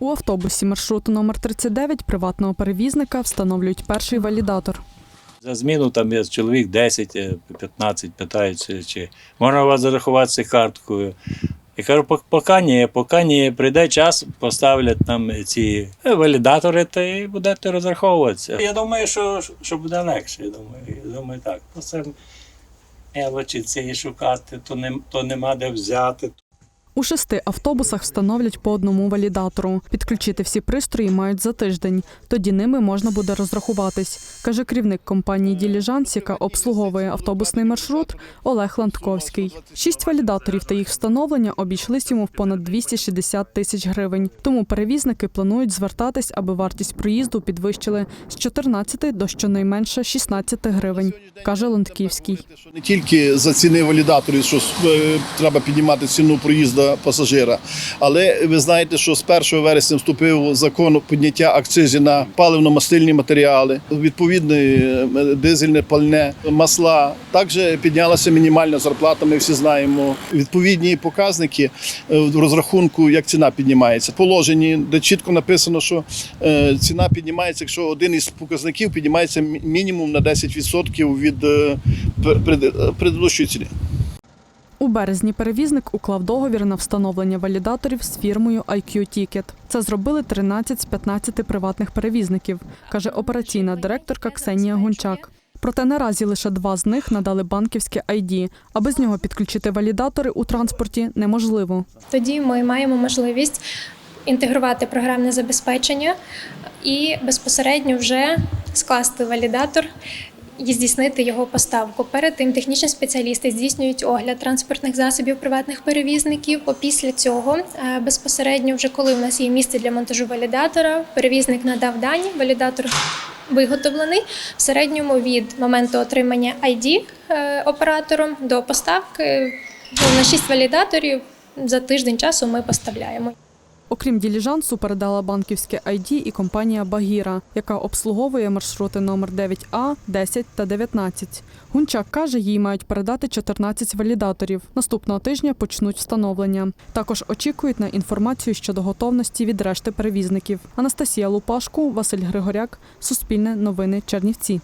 У автобусі маршруту номер 39 приватного перевізника встановлюють перший валідатор. За зміну там є чоловік 10, е, 15 питаються, чи можна вас зарахуватися карткою. Я кажу, поки ні, поки ні, прийде час, поставлять там ці е, валідатори, та і будете розраховуватися. Я думаю, що, що буде легше. Я думаю, я думаю так. Ну, це мелочі цієї шукати, то, не, то нема де взяти. У шести автобусах встановлять по одному валідатору. Підключити всі пристрої мають за тиждень. Тоді ними можна буде розрахуватись, каже керівник компанії Діліжанс, яка обслуговує автобусний маршрут Олег Ландковський. Шість валідаторів та їх встановлення обійшлись йому в понад 260 тисяч гривень. Тому перевізники планують звертатись, аби вартість проїзду підвищили з 14 до щонайменше 16 гривень, каже Ландківський. Не тільки за ціни валідаторів, що е, треба піднімати ціну проїзду пасажира, але ви знаєте, що з 1 вересня вступив закон підняття акцизів на паливно-мастильні матеріали, відповідне е, дизельне пальне, масла. Також піднялася мінімальна зарплата. Ми всі знаємо. Відповідні показники е, в розрахунку, як ціна піднімається. Положені, де чітко написано, що е, ціна піднімається, якщо один із показників піднімається мінімум на 10% від предыдущої ціни. У березні перевізник уклав договір на встановлення валідаторів з фірмою IQ Ticket. Це зробили 13 з 15 приватних перевізників, каже операційна директорка Ксенія Гончак. Проте наразі лише два з них надали банківське ID, а без нього підключити валідатори у транспорті неможливо. Тоді ми маємо можливість інтегрувати програмне забезпечення і безпосередньо вже скласти валідатор і здійснити його поставку. Перед тим технічні спеціалісти здійснюють огляд транспортних засобів приватних перевізників. Після цього е, безпосередньо, вже коли у нас є місце для монтажу валідатора, перевізник надав дані, валідатор виготовлений в середньому від моменту отримання ID е, оператором до поставки ну, на 6 валідаторів за тиждень часу ми поставляємо. Окрім діліжансу, передала банківське ID і компанія Багіра, яка обслуговує маршрути номер 9А, 10 та 19. Гунчак каже, їй мають передати 14 валідаторів. Наступного тижня почнуть встановлення. Також очікують на інформацію щодо готовності від решти перевізників. Анастасія Лупашку, Василь Григоряк, Суспільне новини Чернівці.